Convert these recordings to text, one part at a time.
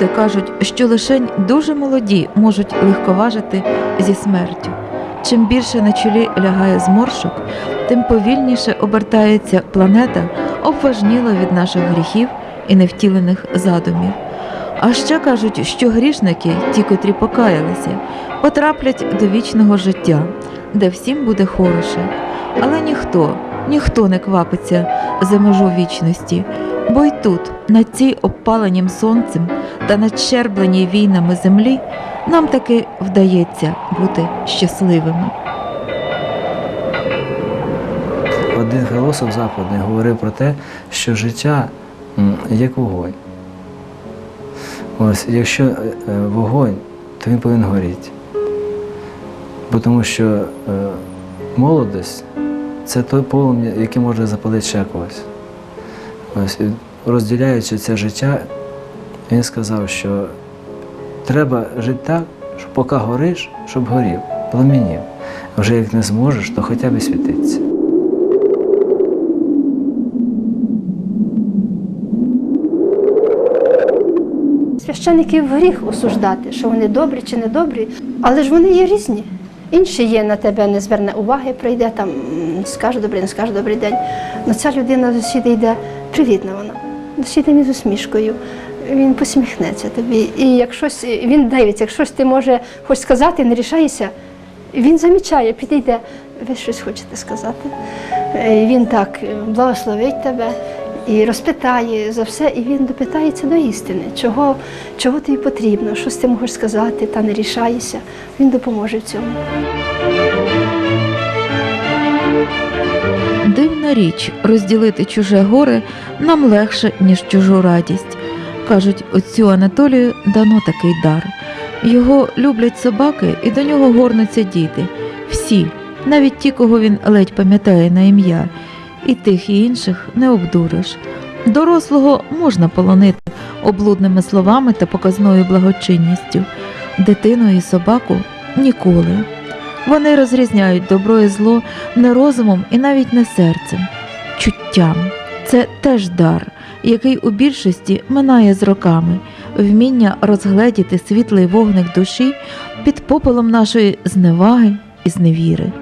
люди кажуть, що лише дуже молоді можуть легковажити зі смертю. Чим більше на чолі лягає зморшок, тим повільніше обертається планета, обважніла від наших гріхів і невтілених задумів. А ще кажуть, що грішники, ті, котрі покаялися, потраплять до вічного життя, де всім буде хороше. Але ніхто, ніхто не квапиться за межу вічності, бо й тут, на цій обпаленім сонцем та надщербленій війнами землі, нам таки вдається бути щасливими. Один філософ западний говорив про те, що життя як вогонь. Ось, якщо е, вогонь, то він повинен горіти. Бо тому що е, молодость це той полум'я, який може запалити ще когось. Ось, розділяючи це життя, він сказав, що треба жити так, що поки гориш, щоб горів, пламенів. Вже як не зможеш, то хоча б світиться. Священиків гріх осуждати, що вони добрі чи не добрі, але ж вони є різні. Інші є на тебе, не зверне уваги, прийде там, скаже добрий, не скаже добрий день. Ну ця людина до сіди йде привітна вона, сіди він з усмішкою. Він посміхнеться тобі. І як щось, він дивиться, як ти може хоч сказати, не рішаєшся, він замічає, підійде, ви щось хочете сказати. Е, Він так благословить тебе і розпитає за все, і він допитається до істини, чого, чого тобі потрібно, що ти можеш сказати, та не рішаєшся. Він допоможе в цьому. Дивна річ розділити чуже горе нам легше, ніж чужу радість. Кажуть, отцю Анатолію дано такий дар. Його люблять собаки і до нього горнуться діти. Всі, навіть ті, кого він ледь пам'ятає на ім'я, і тих і інших не обдуриш. Дорослого можна полонити облудними словами та показною благочинністю, дитину і собаку ніколи. Вони розрізняють добро і зло не розумом і навіть не серцем, чуттям. Це теж дар, який у більшості минає з роками, вміння розгледіти світлий вогник душі під попелом нашої зневаги і зневіри.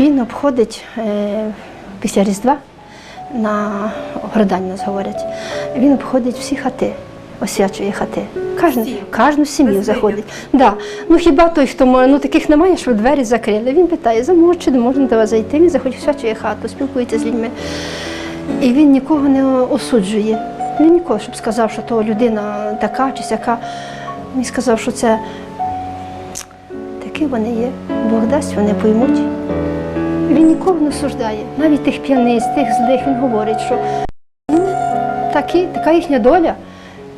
Він обходить е, після Різдва на Городань нас говорять. Він обходить всі хати, освячує хати. Кожну, кожну сім'ю заходить. Да. Ну хіба той, хто мо- ну таких немає, що двері закрили. Він питає, заможуть не можна до вас зайти. Він заходить, освячує хату, спілкується з людьми. І він нікого не осуджує. Він нікого, щоб сказав, що то людина така чи сяка. Він сказав, що це такі вони є. Бог дасть, вони поймуть. Він нікого не осуждає, навіть тих п'яниць, тих злих, він говорить, що такі, така їхня доля.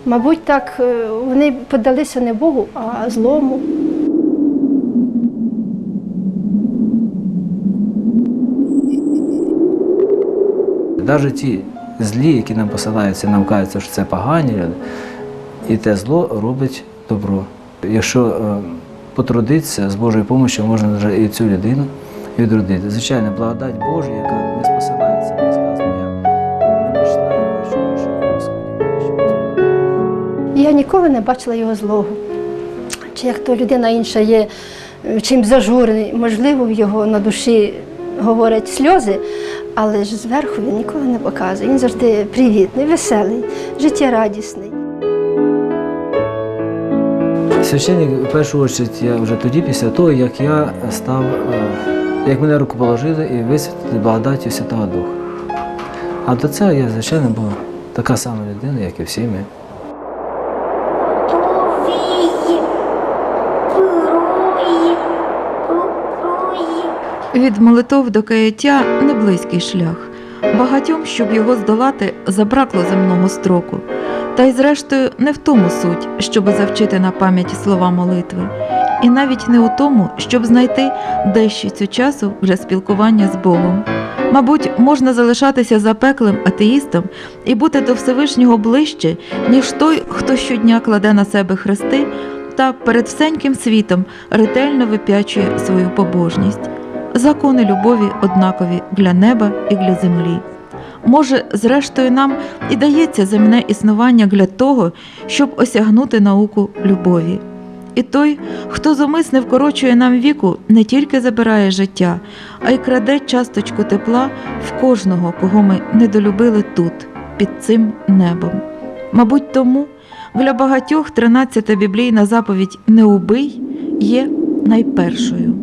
Мабуть, так е, вони подалися не Богу, а злому. Навіть ті злі, які нам посилаються, нам кажуться, що це погані люди, і те зло робить добро. Якщо е, потрудитися з Божою допомогою, можна і цю людину відродити. Звичайно, благодать Божа, яка не спосилається, не сказано, як не мечтаю, а що Господі. Я ніколи не бачила його злого. Чи як то людина інша є чим зажурений, можливо, в його на душі говорять сльози, але ж зверху він ніколи не показує. Він завжди привітний, веселий, життєрадісний. Священник, в першу чергу, я вже тоді, після того, як я став, е, як мене руку положили і висвятили благодаттю Святого Духа. А до цього я, звичайно, був така сама людина, як і всі ми. Від молитов до каяття не близький шлях. Багатьом, щоб його здолати, забракло земного строку. Та й зрештою не в тому суть, щоб завчити на пам'ять слова молитви, і навіть не у тому, щоб знайти дещицю часу вже спілкування з Богом. Мабуть, можна залишатися запеклим атеїстом і бути до Всевишнього ближче, ніж той, хто щодня кладе на себе хрести та перед всеньким світом ретельно вип'ячує свою побожність. Закони любові однакові для неба і для землі. Може, зрештою, нам і дається земне існування для того, щоб осягнути науку любові. І той, хто зумисне вкорочує нам віку, не тільки забирає життя, а й краде часточку тепла в кожного, кого ми недолюбили тут, під цим небом. Мабуть, тому для багатьох тринадцята біблійна заповідь Не убий є найпершою.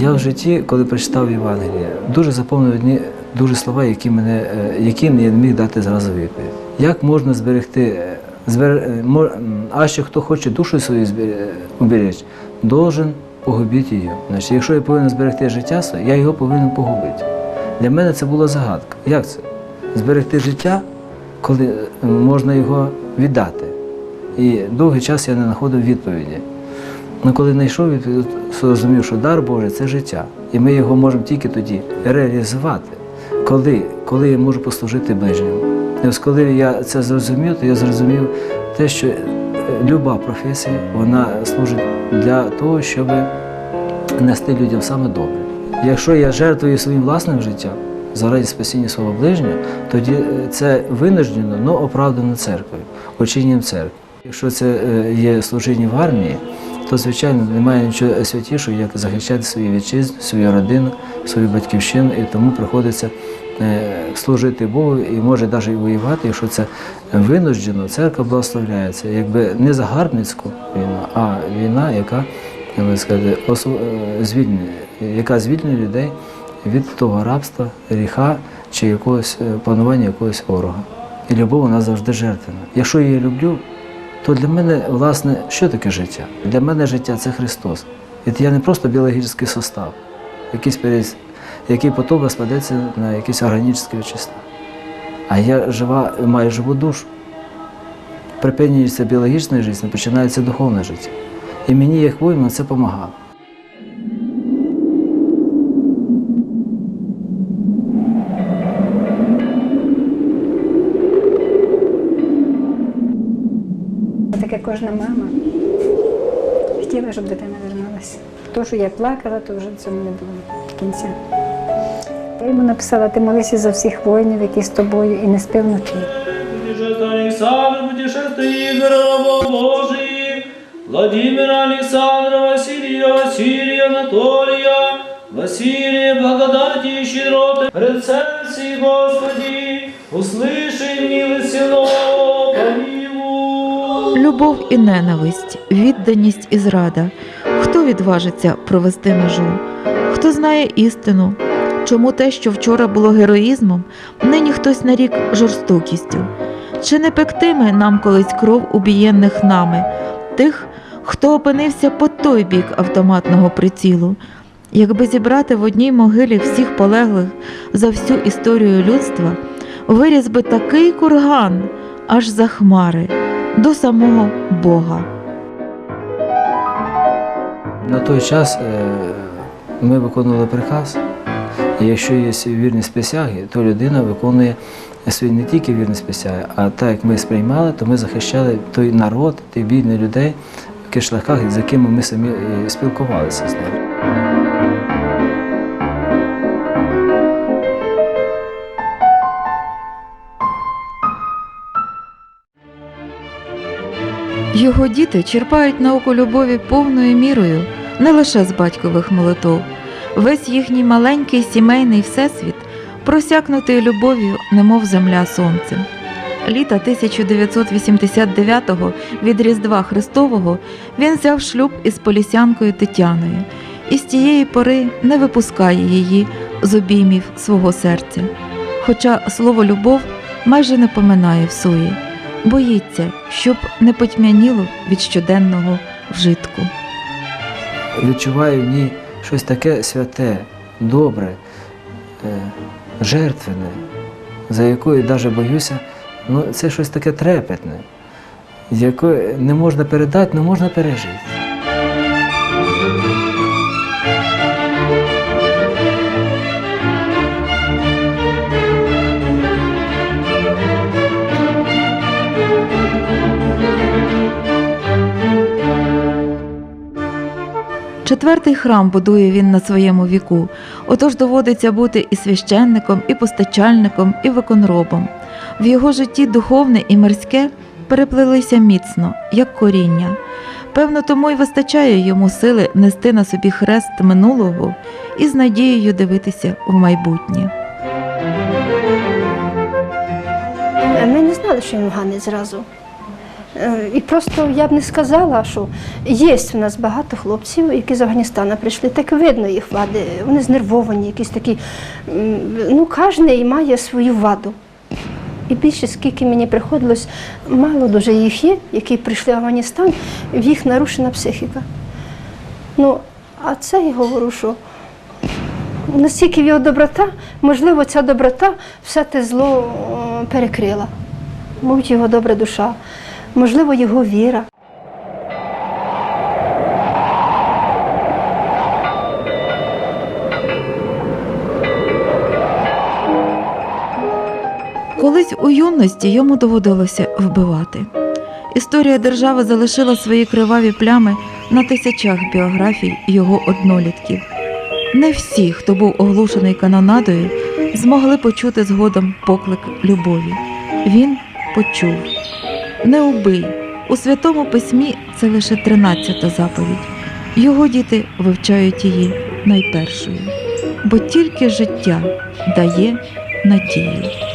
Я в житті, коли прочитав Євангеліє, дуже заповнив одні дуже слова, які мене, е, які я не міг дати зразу відповідь. Як можна зберегти, е, збер, е, а ще хто хоче душу свою збер- уберечь, должен погубити її. Значить, якщо я повинен зберегти життя я його повинен погубити. Для мене це була загадка. Як це? Зберегти життя, коли можна його віддати. І довгий час я не знаходив відповіді. Ну, коли знайшов відповідь, зрозумів, що дар Божий це життя. І ми його можемо тільки тоді реалізувати, коли, коли я можу послужити ближньому. І ось коли я це зрозумів, то я зрозумів те, що е, люба професія вона служить для того, щоб нести людям саме добре. Якщо я жертвую своїм власним життям заради спасіння свого ближнього, тоді е, це винуждено, але оправдано церквою, ученням церкви. Якщо це е, є служіння в армії, то звичайно немає нічого святішого, як захищати свою вітчизну, свою родину, свою батьківщину, і тому приходиться е, служити Богу і може навіть воювати, якщо це винуждено, церква благословляється, якби не загарбницьку війну, а війна, яка як сказати, е, звільнює, яка звільнює людей від того рабства, гріха чи якогось е, панування якогось ворога. І любов вона завжди жертвена. Якщо я її люблю, то для мене, власне, що таке життя? Для мене життя це Христос. І я не просто біологічний состав, який потім розпадеться на якісь органічні вещества. А я жива, маю живу душу. Припинюється біологічна життя, починається духовне життя. І мені, як воїну, це допомагало. Кожна мама хотіла, щоб дитина вернулася. То, що я плакала, то вже цьому не було кінця. Я йому написала, ти молися за всіх воїнів, які з тобою, і не спи вночі. Владимира Александра, Василия, Василия, Анатолия, Василия, благодати и щедроты, пред Господи, услыши милость Сило, помилуй. Любов і ненависть, відданість і зрада. Хто відважиться провести межу? Хто знає істину? Чому те, що вчора було героїзмом, нині хтось нарік жорстокістю? Чи не пектиме нам колись кров убієнних нами, тих, хто опинився по той бік автоматного прицілу? Якби зібрати в одній могилі всіх полеглих за всю історію людства, виріс би такий курган аж за хмари до самого Бога. На той час е, ми виконували приказ, якщо є вірність присяги, то людина виконує свій не тільки вірність присяги, а так як ми сприймали, то ми захищали той народ, тих бідних людей в кишлаках, з якими ми самі спілкувалися з ними. Його діти черпають науку любові повною мірою, не лише з батькових молитов. Весь їхній маленький сімейний всесвіт просякнутий любов'ю, немов земля сонцем. Літа 1989-го від Різдва Христового він взяв шлюб із полісянкою Тетяною і з тієї пори не випускає її з обіймів свого серця. Хоча слово любов майже не поминає в суї, боїться, щоб не потьмяніло від щоденного вжитку. Відчуваю в ній щось таке святе, добре, е, жертвене, за якою навіть боюся, ну це щось таке трепетне, яке не можна передати, не можна пережити. Четвертий храм будує він на своєму віку, отож доводиться бути і священником, і постачальником, і виконробом. В його житті духовне і мирське переплелися міцно, як коріння. Певно, тому й вистачає йому сили нести на собі хрест минулого і з надією дивитися в майбутнє. Ми не знали, що він ганий зразу. Е, І просто я б не сказала, що є в нас багато хлопців, які з Афганістана прийшли. Так видно їх вади. Вони знервовані, якісь такі. Ну, кожен має свою ваду. І більше, скільки мені приходилось, мало дуже їх є, які прийшли в Афганістан, в їх нарушена психіка. Ну, а це я говорю, що настільки його доброта, можливо, ця доброта все те зло перекрила. Мабуть, його добра душа, можливо, його віра. Колись у юності йому доводилося вбивати. Історія держави залишила свої криваві плями на тисячах біографій його однолітків. Не всі, хто був оглушений канонадою, змогли почути згодом поклик любові. Він почув не убий. У святому письмі це лише 13-та заповідь. Його діти вивчають її найпершою, бо тільки життя дає надію.